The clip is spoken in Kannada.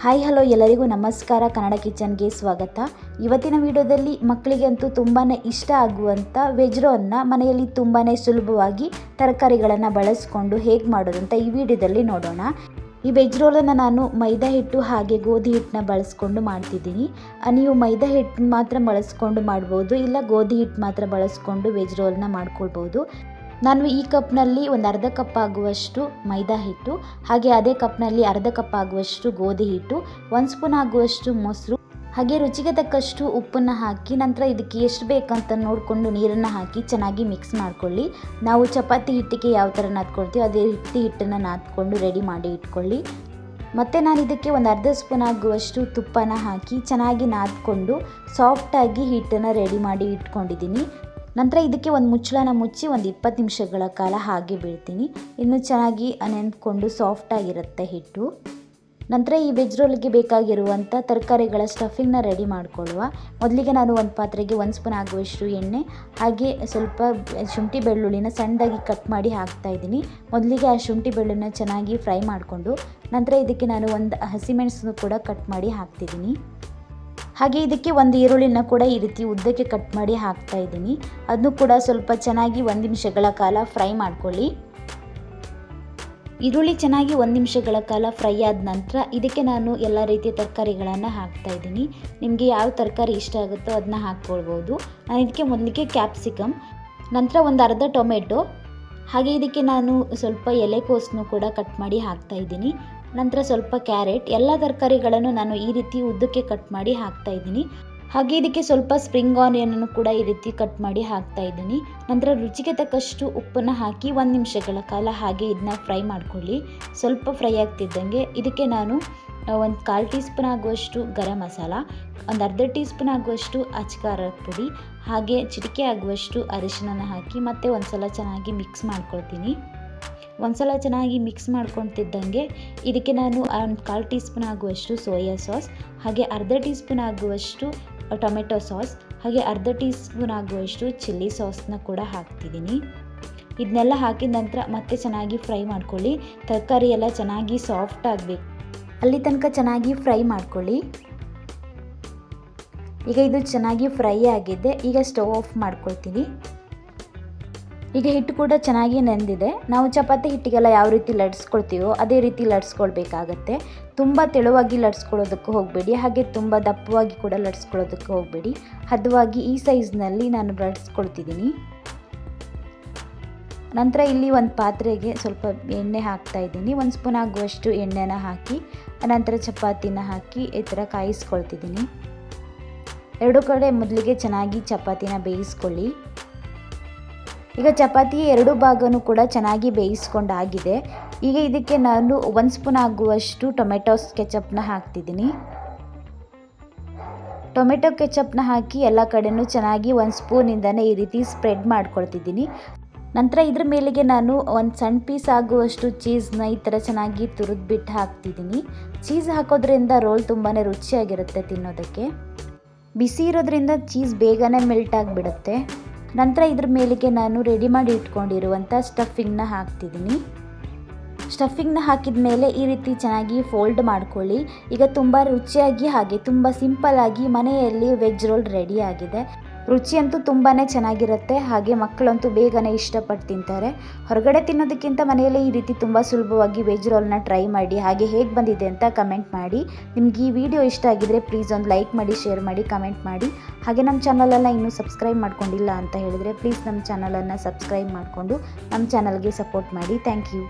ಹಾಯ್, ಹಲೋ, ಎಲ್ಲರಿಗೂ ನಮಸ್ಕಾರ. ಕನ್ನಡ ಕಿಚನ್ಗೆ ಸ್ವಾಗತ. ಇವತ್ತಿನ ವಿಡಿಯೋದಲ್ಲಿ ಮಕ್ಕಳಿಗೆ ಅಂತೂ ತುಂಬಾ ಇಷ್ಟ ಆಗುವಂಥ ವೆಜ್ ರೋಲ್ನ ಮನೆಯಲ್ಲಿ ತುಂಬಾ ಸುಲಭವಾಗಿ ತರಕಾರಿಗಳನ್ನು ಬಳಸಿಕೊಂಡು ಹೇಗೆ ಮಾಡೋದು ಅಂತ ಈ ವಿಡಿಯೋದಲ್ಲಿ ನೋಡೋಣ. ಈ ವೆಜ್ ರೋಲನ್ನು ನಾನು ಮೈದಾ ಹಿಟ್ಟು ಹಾಗೆ ಗೋಧಿ ಹಿಟ್ಟನ್ನ ಬಳಸ್ಕೊಂಡು ಮಾಡ್ತಿದ್ದೀನಿ. ನೀವು ಮೈದಾ ಹಿಟ್ಟು ಮಾತ್ರ ಬಳಸ್ಕೊಂಡು ಮಾಡ್ಬೋದು, ಇಲ್ಲ ಗೋಧಿ ಹಿಟ್ಟು ಮಾತ್ರ ಬಳಸ್ಕೊಂಡು ವೆಜ್ ರೋಲ್ನ ಮಾಡ್ಕೊಳ್ಬೋದು. ನಾನು ಈ ಕಪ್ನಲ್ಲಿ ಒಂದು ಅರ್ಧ ಕಪ್ ಆಗುವಷ್ಟು ಮೈದಾ ಹಿಟ್ಟು, ಹಾಗೆ ಅದೇ ಕಪ್ನಲ್ಲಿ ಅರ್ಧ ಕಪ್ ಆಗುವಷ್ಟು ಗೋಧಿ ಹಿಟ್ಟು, ಒಂದು ಸ್ಪೂನ್ ಆಗುವಷ್ಟು ಮೊಸರು, ಹಾಗೆ ರುಚಿಗೆ ತಕ್ಕಷ್ಟು ಉಪ್ಪನ್ನು ಹಾಕಿ ನಂತರ ಇದಕ್ಕೆ ಎಷ್ಟು ಬೇಕಂತ ನೋಡಿಕೊಂಡು ನೀರನ್ನು ಹಾಕಿ ಚೆನ್ನಾಗಿ ಮಿಕ್ಸ್ ಮಾಡ್ಕೊಳ್ಳಿ. ನಾವು ಚಪಾತಿ ಹಿಟ್ಟಿಗೆ ಯಾವ ಥರ ನಾದ್ಕೊಳ್ತೀವಿ ಅದೇ ಹಿಟ್ಟಿ ಹಿಟ್ಟನ್ನು ನಾದ್ಕೊಂಡು ರೆಡಿ ಮಾಡಿ ಇಟ್ಕೊಳ್ಳಿ. ಮತ್ತು ನಾನು ಇದಕ್ಕೆ ಒಂದು ಅರ್ಧ ಸ್ಪೂನ್ ಆಗುವಷ್ಟು ತುಪ್ಪನ ಹಾಕಿ ಚೆನ್ನಾಗಿ ನಾದ್ಕೊಂಡು ಸಾಫ್ಟಾಗಿ ಹಿಟ್ಟನ್ನು ರೆಡಿ ಮಾಡಿ ಇಟ್ಕೊಂಡಿದ್ದೀನಿ. ನಂತರ ಇದಕ್ಕೆ ಒಂದು ಮುಚ್ಚಳನ ಮುಚ್ಚಿ ಒಂದು ಇಪ್ಪತ್ತು ನಿಮಿಷಗಳ ಕಾಲ ಹಾಗೆ ಬೀಳ್ತೀನಿ. ಇನ್ನು ಚೆನ್ನಾಗಿ ನೆಂದ್ಕೊಂಡು ಸಾಫ್ಟಾಗಿರುತ್ತೆ ಹಿಟ್ಟು. ನಂತರ ಈ ವೆಜ್ ರೋಲ್ಗೆ ಬೇಕಾಗಿರುವಂಥ ತರಕಾರಿಗಳ ಸ್ಟಫಿಂಗ್ನ ರೆಡಿ ಮಾಡಿಕೊಳ್ಳುವ. ಮೊದಲಿಗೆ ನಾನು ಒಂದು ಪಾತ್ರೆಗೆ ಒಂದು ಸ್ಪೂನ್ ಆಗುವಷ್ಟು ಎಣ್ಣೆ, ಹಾಗೆ ಸ್ವಲ್ಪ ಶುಂಠಿ ಬೆಳ್ಳುಳ್ಳಿನ ಸಣ್ಣದಾಗಿ ಕಟ್ ಮಾಡಿ ಹಾಕ್ತಾ ಇದ್ದೀನಿ. ಮೊದಲಿಗೆ ಆ ಶುಂಠಿ ಬೆಳ್ಳುಳ್ಳಿನ ಚೆನ್ನಾಗಿ ಫ್ರೈ ಮಾಡಿಕೊಂಡು, ನಂತರ ಇದಕ್ಕೆ ನಾನು ಒಂದು ಹಸಿಮೆಣಸನ್ನು ಕೂಡ ಕಟ್ ಮಾಡಿ ಹಾಕ್ತಿದ್ದೀನಿ. ಹಾಗೆ ಇದಕ್ಕೆ ಒಂದು ಈರುಳ್ಳಿನ ಕೂಡ ಈ ರೀತಿ ಉದ್ದಕ್ಕೆ ಕಟ್ ಮಾಡಿ ಹಾಕ್ತಾ ಇದ್ದೀನಿ. ಅದನ್ನು ಕೂಡ ಸ್ವಲ್ಪ ಚೆನ್ನಾಗಿ ಒಂದು ನಿಮಿಷಗಳ ಕಾಲ ಫ್ರೈ ಮಾಡ್ಕೊಳ್ಳಿ. ಈರುಳ್ಳಿ ಚೆನ್ನಾಗಿ ಒಂದು ನಿಮಿಷಗಳ ಕಾಲ ಫ್ರೈ ಆದ ನಂತರ ಇದಕ್ಕೆ ನಾನು ಎಲ್ಲ ರೀತಿಯ ತರಕಾರಿಗಳನ್ನು ಹಾಕ್ತಾ ಇದ್ದೀನಿ. ನಿಮಗೆ ಯಾವ ತರಕಾರಿ ಇಷ್ಟ ಆಗುತ್ತೋ ಅದನ್ನ ಹಾಕ್ಕೊಳ್ಬೋದು. ನಾನು ಇದಕ್ಕೆ ಮೊದಲಿಗೆ ಕ್ಯಾಪ್ಸಿಕಮ್ ನಂತರ ಒಂದು ಅರ್ಧ ಟೊಮೆಟೊ ಹಾಗೆ ಇದಕ್ಕೆ ನಾನು ಸ್ವಲ್ಪ ಎಲೆಕೋಸನ್ನು ಕೂಡ ಕಟ್ ಮಾಡಿ ಹಾಕ್ತಾ ಇದ್ದೀನಿ. ನಂತರ ಸ್ವಲ್ಪ ಕ್ಯಾರೆಟ್, ಎಲ್ಲ ತರಕಾರಿಗಳನ್ನು ನಾನು ಈ ರೀತಿ ಉದ್ದಕ್ಕೆ ಕಟ್ ಮಾಡಿ ಹಾಕ್ತಾ ಇದ್ದೀನಿ. ಹಾಗೆ ಇದಕ್ಕೆ ಸ್ವಲ್ಪ ಸ್ಪ್ರಿಂಗ್ ಆನಿಯನನ್ನು ಕೂಡ ಈ ರೀತಿ ಕಟ್ ಮಾಡಿ ಹಾಕ್ತಾ ಇದ್ದೀನಿ. ನಂತರ ರುಚಿಗೆ ತಕ್ಕಷ್ಟು ಉಪ್ಪನ್ನು ಹಾಕಿ ಒಂದು ನಿಮಿಷಗಳ ಕಾಲ ಹಾಗೆ ಇದನ್ನ ಫ್ರೈ ಮಾಡ್ಕೊಳ್ಳಿ. ಸ್ವಲ್ಪ ಫ್ರೈ ಆಗ್ತಿದ್ದಂಗೆ ಇದಕ್ಕೆ ನಾನು ಒಂದು ಕಾಲು ಟೀ ಸ್ಪೂನ್ ಆಗುವಷ್ಟು ಗರಂ ಮಸಾಲ, ಒಂದು ಅರ್ಧ ಟೀ ಸ್ಪೂನ್ ಆಗುವಷ್ಟು ಅಚ್ಕಾರದ ಪುಡಿ, ಹಾಗೆ ಚಿಟಿಕೆ ಆಗುವಷ್ಟು ಅರಿಶಿನ ಹಾಕಿ ಮತ್ತೆ ಒಂದು ಸಲ ಚೆನ್ನಾಗಿ ಮಿಕ್ಸ್ ಮಾಡ್ಕೊಳ್ತೀನಿ. ಒಂದ್ಸಲ ಚೆನ್ನಾಗಿ ಮಿಕ್ಸ್ ಮಾಡ್ಕೊತಿದ್ದಂಗೆ ಇದಕ್ಕೆ ನಾನು ಒಂದು ಕಾಲು ಟೀ ಸ್ಪೂನ್ ಆಗುವಷ್ಟು ಸೋಯಾ ಸಾಸ್, ಹಾಗೆ ಅರ್ಧ ಟೀ ಸ್ಪೂನ್ ಆಗುವಷ್ಟು ಟೊಮೆಟೊ ಸಾಸ್, ಹಾಗೆ ಅರ್ಧ ಟೀ ಸ್ಪೂನ್ ಆಗುವಷ್ಟು ಚಿಲ್ಲಿ ಸಾಸ್ನ ಕೂಡ ಹಾಕ್ತಿದ್ದೀನಿ. ಇದನ್ನೆಲ್ಲ ಹಾಕಿದ ನಂತರ ಮತ್ತೆ ಚೆನ್ನಾಗಿ ಫ್ರೈ ಮಾಡ್ಕೊಳ್ಳಿ. ತರಕಾರಿ ಎಲ್ಲ ಚೆನ್ನಾಗಿ ಸಾಫ್ಟ್ ಆಗಬೇಕು. ಅಲ್ಲಿ ತನಕ ಚೆನ್ನಾಗಿ ಫ್ರೈ ಮಾಡ್ಕೊಳ್ಳಿ. ಈಗ ಇದು ಚೆನ್ನಾಗಿ ಫ್ರೈ ಆಗಿದೆ ಈಗ ಸ್ಟವ್ ಆಫ್ ಮಾಡ್ಕೊಳ್ತೀನಿ. ಈಗ ಹಿಟ್ಟು ಕೂಡ ಚೆನ್ನಾಗಿ ನೆಂದಿದೆ. ನಾವು ಚಪಾತಿ ಹಿಟ್ಟಿಗೆಲ್ಲ ಯಾವ ರೀತಿ ಲಡ್ಸ್ಕೊಳ್ತೀವೋ ಅದೇ ರೀತಿ ಲಡ್ಸ್ಕೊಳ್ಬೇಕಾಗತ್ತೆ ತುಂಬ ತೆಳುವಾಗಿ ಲಡ್ಸ್ಕೊಳ್ಳೋದಕ್ಕೂ ಹೋಗಬೇಡಿ, ಹಾಗೆ ತುಂಬ ದಪ್ಪವಾಗಿ ಕೂಡ ಲಡ್ಸ್ಕೊಳ್ಳೋದಕ್ಕೂ ಹೋಗಬೇಡಿ. ಹದವಾಗಿ ಈ ಸೈಜ್ನಲ್ಲಿ ನಾನು ಲಟ್ಸ್ಕೊಳ್ತಿದ್ದೀನಿ. ನಂತರ ಇಲ್ಲಿ ಒಂದು ಪಾತ್ರೆಗೆ ಸ್ವಲ್ಪ ಎಣ್ಣೆ ಹಾಕ್ತಾ ಇದ್ದೀನಿ. ಒಂದು ಸ್ಪೂನ್ ಆಗುವಷ್ಟು ಎಣ್ಣೆನ ಹಾಕಿ, ನಂತರ ಚಪಾತಿನ ಹಾಕಿ ಈ ಥರ ಕಾಯಿಸ್ಕೊಳ್ತಿದ್ದೀನಿ. ಎರಡು ಕಡೆ ಮೊದಲಿಗೆ ಚೆನ್ನಾಗಿ ಚಪಾತಿನ ಬೇಯಿಸ್ಕೊಳ್ಳಿ. ಈಗ ಚಪಾತಿ ಎರಡು ಭಾಗನೂ ಕೂಡ ಚೆನ್ನಾಗಿ ಬೇಯಿಸ್ಕೊಂಡಾಗಿದೆ. ಈಗ ಇದಕ್ಕೆ ನಾನು ಒಂದು ಸ್ಪೂನ್ ಆಗುವಷ್ಟು ಟೊಮೆಟೊ ಕೆಚಪ್ನ ಹಾಕ್ತಿದ್ದೀನಿ. ಟೊಮೆಟೊ ಕೆಚಪ್ನ ಹಾಕಿ ಎಲ್ಲ ಕಡೆನೂ ಚೆನ್ನಾಗಿ ಒಂದು ಸ್ಪೂನಿಂದನೇ ಈ ರೀತಿ ಸ್ಪ್ರೆಡ್ ಮಾಡ್ಕೊಳ್ತಿದ್ದೀನಿ. ನಂತರ ಇದ್ರ ಮೇಲೆಗೆ ನಾನು ಒಂದು ಸಣ್ಣ ಪೀಸ್ ಆಗುವಷ್ಟು ಚೀಸ್ನ ಈ ಥರ ಚೆನ್ನಾಗಿ ತುರಿದ್ಬಿಟ್ಟು ಹಾಕ್ತಿದ್ದೀನಿ. ಚೀಸ್ ಹಾಕೋದ್ರಿಂದ ರೋಲ್ ತುಂಬಾ ರುಚಿಯಾಗಿರುತ್ತೆ ತಿನ್ನೋದಕ್ಕೆ. ಬಿಸಿ ಇರೋದ್ರಿಂದ ಚೀಸ್ ಬೇಗನೆ ಮೆಲ್ಟ್ ಆಗಿಬಿಡುತ್ತೆ. ನಂತರ ಇದ್ರ ಮೇಲೆಗೆ ನಾನು ರೆಡಿ ಮಾಡಿ ಇಟ್ಕೊಂಡಿರುವಂಥ ಸ್ಟಫಿಂಗ್ನ ಹಾಕ್ತಿದ್ದೀನಿ. ಸ್ಟಫಿಂಗ್ನ ಹಾಕಿದ ಮೇಲೆ ಈ ರೀತಿ ಚೆನ್ನಾಗಿ ಫೋಲ್ಡ್ ಮಾಡ್ಕೊಳ್ಳಿ. ಈಗ ತುಂಬ ರುಚಿಯಾಗಿ ಹಾಗೆ ತುಂಬ ಆಗಿ ಮನೆಯಲ್ಲಿ ವೆಜ್ ರೋಲ್ ರೆಡಿ ಆಗಿದೆ. ರುಚಿ ಅಂತೂ ತುಂಬಾ ಚೆನ್ನಾಗಿರುತ್ತೆ, ಹಾಗೆ ಮಕ್ಕಳಂತೂ ಬೇಗನೆ ಇಷ್ಟಪಟ್ಟು ತಿಂತಾರೆ. ಹೊರಗಡೆ ತಿನ್ನೋದಕ್ಕಿಂತ ಮನೆಯಲ್ಲೇ ಈ ರೀತಿ ತುಂಬ ಸುಲಭವಾಗಿ ವೆಜ್ ರೋಲ್ನ ಟ್ರೈ ಮಾಡಿ, ಹಾಗೆ ಹೇಗೆ ಬಂದಿದೆ ಅಂತ ಕಮೆಂಟ್ ಮಾಡಿ. ನಿಮ್ಗೆ ಈ ವಿಡಿಯೋ ಇಷ್ಟ ಆಗಿದ್ರೆ ಪ್ಲೀಸ್ ಒಂದು ಲೈಕ್ ಮಾಡಿ ಶೇರ್ ಮಾಡಿ ಕಮೆಂಟ್ ಮಾಡಿ. ಹಾಗೆ ನಮ್ಮ ಚಾನಲನ್ನು ಇನ್ನೂ ಸಬ್ಸ್ಕ್ರೈಬ್ ಮಾಡ್ಕೊಂಡಿಲ್ಲ ಅಂತ ಹೇಳಿದ್ರೆ ಪ್ಲೀಸ್ ನಮ್ಮ ಚಾನಲನ್ನು ಸಬ್ಸ್ಕ್ರೈಬ್ ಮಾಡಿಕೊಂಡು ನಮ್ಮ ಚಾನಲ್ಗೆ ಸಪೋರ್ಟ್ ಮಾಡಿ. Thank you